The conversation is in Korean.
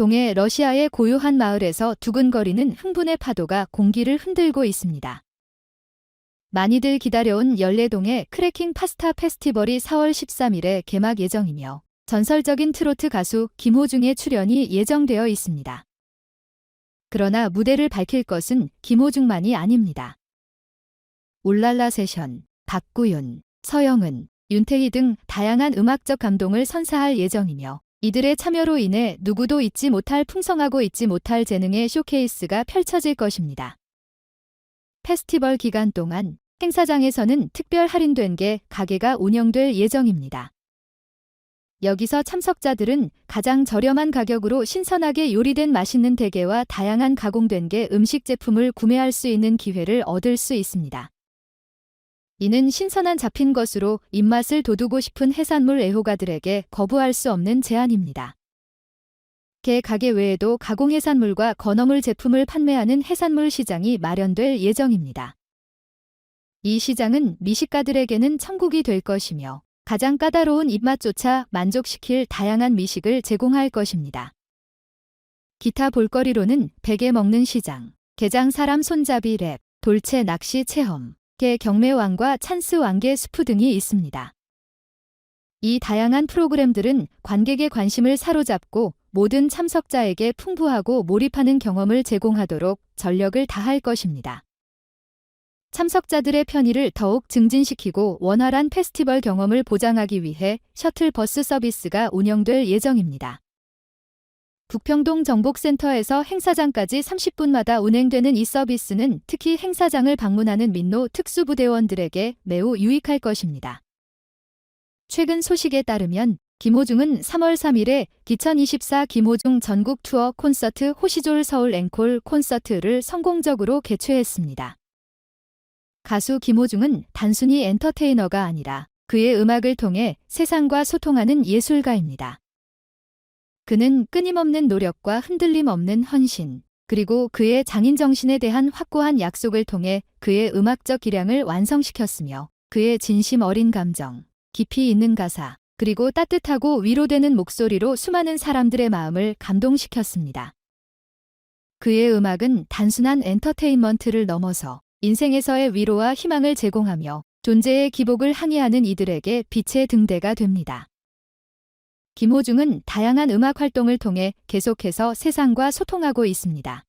동해 러시아의 고요한 마을에서 두근거리는 흥분의 파도가 공기를 흔들고 있습니다. 많이들 기다려온 연례동의 크래킹 파스타 페스티벌이 4월 13일에 개막 예정이며 전설적인 트로트 가수 김호중의 출연이 예정되어 있습니다. 그러나 무대를 밝힐 것은 김호중만이 아닙니다. 울랄라 세션, 박구윤, 서영은, 윤태희 등 다양한 음악적 감동을 선사할 예정이며 이들의 참여로 인해 누구도 잊지 못할 풍성하고 잊지 못할 재능의 쇼케이스가 펼쳐질 것입니다. 페스티벌 기간 동안 행사장에서는 특별 할인된 게 가게가 운영될 예정입니다. 여기서 참석자들은 가장 저렴한 가격으로 신선하게 요리된 맛있는 대게와 다양한 가공된 게 음식 제품을 구매할 수 있는 기회를 얻을 수 있습니다. 이는 신선한 잡힌 것으로 입맛을 돋우고 싶은 해산물 애호가들에게 거부할 수 없는 제안입니다. 개 가게 외에도 가공 해산물과 건어물 제품을 판매하는 해산물 시장이 마련될 예정입니다. 이 시장은 미식가들에게는 천국이 될 것이며 가장 까다로운 입맛조차 만족시킬 다양한 미식을 제공할 것입니다. 기타 볼거리로는 베개 먹는 시장, 게장 사람 손잡이 랩, 돌체 낚시 체험, 개 경매왕과 찬스 왕개 수프 등이 있습니다. 이 다양한 프로그램들은 관객의 관심을 사로잡고 모든 참석자에게 풍부하고 몰입하는 경험을 제공하도록 전력을 다할 것입니다. 참석자들의 편의를 더욱 증진시키고 원활한 페스티벌 경험을 보장하기 위해 셔틀 버스 서비스가 운영될 예정입니다. 북평동 정복센터에서 행사장까지 30분마다 운행되는 이 서비스는 특히 행사장을 방문하는 민노 특수부대원들에게 매우 유익할 것입니다. 최근 소식에 따르면 김호중은 3월 3일에 2024 김호중 전국 투어 콘서트 호시졸 서울 앵콜 콘서트를 성공적으로 개최했습니다. 가수 김호중은 단순히 엔터테이너가 아니라 그의 음악을 통해 세상과 소통하는 예술가입니다. 그는 끊임없는 노력과 흔들림 없는 헌신, 그리고 그의 장인 정신에 대한 확고한 약속을 통해 그의 음악적 기량을 완성시켰으며 그의 진심 어린 감정, 깊이 있는 가사, 그리고 따뜻하고 위로되는 목소리로 수많은 사람들의 마음을 감동시켰습니다. 그의 음악은 단순한 엔터테인먼트를 넘어서 인생에서의 위로와 희망을 제공하며 존재의 기복을 항해하는 이들에게 빛의 등대가 됩니다. 김호중은 다양한 음악 활동을 통해 계속해서 세상과 소통하고 있습니다.